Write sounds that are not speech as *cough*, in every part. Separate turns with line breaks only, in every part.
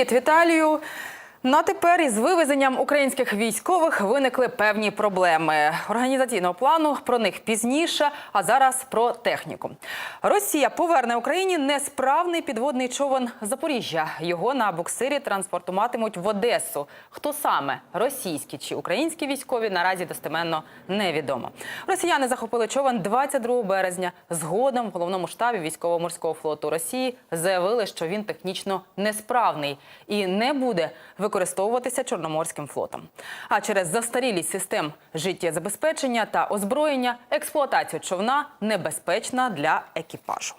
Привіт, Віталію. Ну а тепер із вивезенням українських військових виникли певні проблеми. Організаційного плану про них пізніше, а зараз про техніку. Росія поверне Україні несправний підводний човен Запоріжжя. Його на буксирі транспортуватимуть в Одесу. Хто саме російські чи українські військові наразі достеменно невідомо. Росіяни захопили човен 22 березня. Згодом в головному штабі військово-морського флоту Росії заявили, що він технічно несправний і не буде використовуватися Чорноморським флотом. А через застарілість систем життєзабезпечення та озброєння експлуатація човна небезпечна для екіпажу.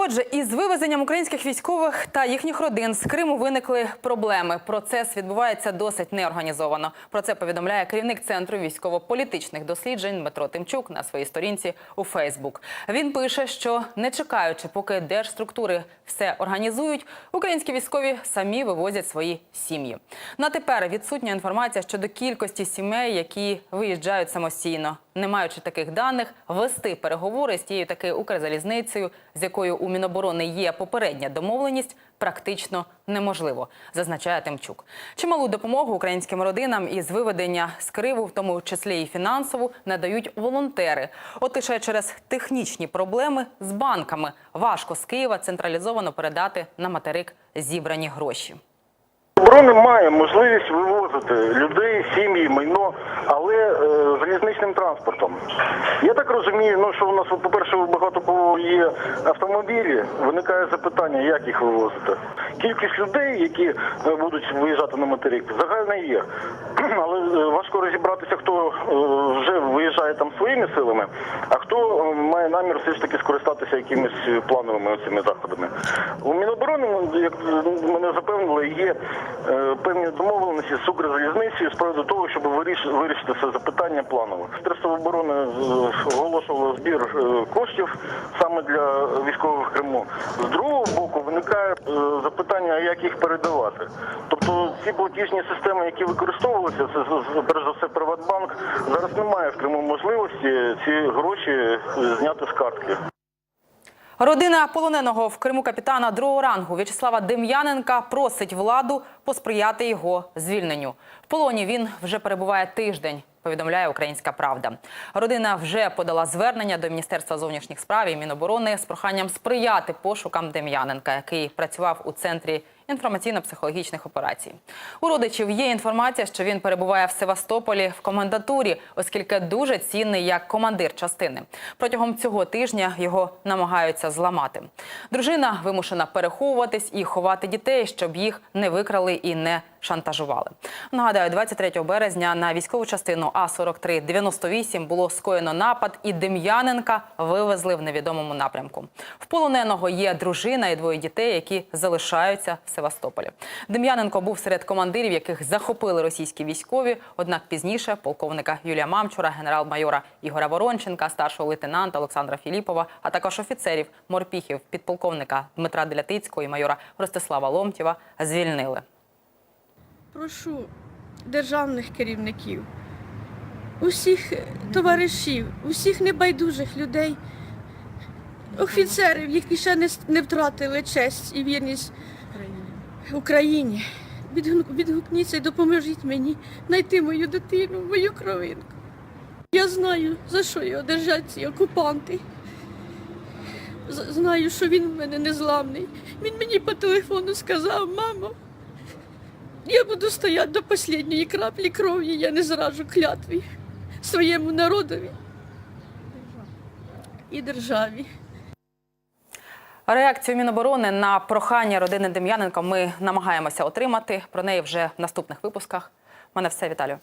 Отже, із вивезенням українських військових та їхніх родин з Криму виникли проблеми. Процес відбувається досить неорганізовано. Про це повідомляє керівник центру військово-політичних досліджень Дмитро Тимчук на своїй сторінці у Фейсбук. Він пише, що не чекаючи, поки держструктури все організують, українські військові самі вивозять свої сім'ї. На тепер відсутня інформація щодо кількості сімей, які виїжджають самостійно. Не маючи таких даних, вести переговори з тією таки Укрзалізницею, з якою у Міноборони є попередня домовленість, практично неможливо, зазначає Тимчук. Чималу допомогу українським родинам із виведення з Криву, в тому числі і фінансову, надають волонтери. От лише через технічні проблеми з банками важко з Києва централізовано передати на материк зібрані гроші.
Оборони має можливість вивозити людей, сім'ї, майно, але е, залізничним транспортом. Я так розумію, ну що у нас, по-перше, багато кого є автомобілі, виникає запитання, як їх вивозити. Кількість людей, які е, будуть виїжджати на материк, загальна є. *clears throat* Але е, важко розібратися, хто е, вже виїжджає там своїми силами, а хто е, має намір все ж таки скористатися якимись плановими цими заходами. У Міноборони, як мене запевнили, є певні домовленості з Укрзалізницею з приводу того, щоб вирішити це запитання планово. Міністерство оборони оголошувало збір коштів саме для військових в Криму. З другого боку виникає е, запитання, а як їх передавати. Ці платіжні системи, які використовувалися, це перш за все Приватбанк, зараз немає в Криму можливості ці гроші зняти з картки.
Родина полоненого в Криму капітана другого рангу В'ячеслава Дем'яненка просить владу посприяти його звільненню. В полоні він вже перебуває тиждень. Повідомляє Українська Правда. Родина вже подала звернення до Міністерства зовнішніх справ і Міноборони з проханням сприяти пошукам Дем'яненка, який працював у центрі інформаційно-психологічних операцій. У родичів є інформація, що він перебуває в Севастополі в комендатурі, оскільки дуже цінний як командир частини. Протягом цього тижня його намагаються зламати. Дружина вимушена переховуватись і ховати дітей, щоб їх не викрали і не шантажували. Нагадаю, 23 березня на військову частину А 43 98 було скоєно напад, і Дем'яненка вивезли в невідомому напрямку. В полоненого є дружина і двоє дітей, які залишаються в Севастополі. Дем'яненко був серед командирів, яких захопили російські військові. Однак пізніше полковника Юлія Мамчура, генерал-майора Ігоря Воронченка, старшого лейтенанта Олександра Філіпова, а також офіцерів морпіхів, підполковника Дмитра Делятицького і майора Ростислава Ломтєва звільнили.
Прошу державних керівників, усіх товаришів, усіх небайдужих людей, офіцерів, які ще не, не втратили честь і вірність Україні. Відгукніться і допоможіть мені знайти мою дитину, мою кровинку. Я знаю, за що його держать ці окупанти. Знаю, що він в мене незламний. Він мені по телефону сказав, мамо, я буду стояти до останньої краплі крові, я не зражу клятві своєму народові і державі.
Реакцію Міноборони на прохання родини Дем'яненко ми намагаємося отримати. Про неї вже в наступних випусках. У мене все, Віталію.